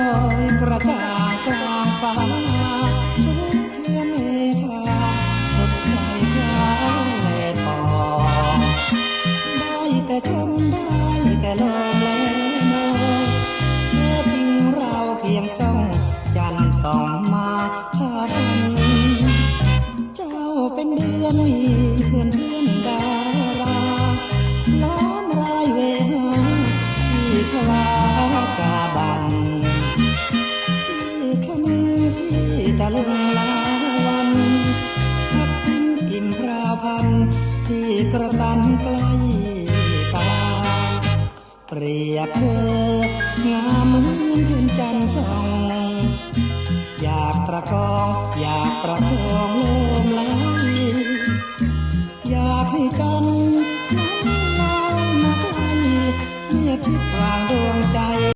ลอยกระจ่างกลางฟ้าสูงเทียมเมฆาสุดไกลคล้ายแลทองได้แต่ชมได้แต่ลองแลมองแท้จริงเราเพียงจ้องจันทร์ส่องมาหาฝันเจ้าเป็นเดือนวีเพื่อนเพื่อนดาราล้อมรายเวหาที่พลาจาบ พันที่กระสันใกล้ตา เปรียบเธองามเหมือนเดือนจันทร์ส่องอยากตะกองอยากประคองโลมไหลอยากให้กันนั้นลอยมาไกลเมียบชิดวางดวงใจ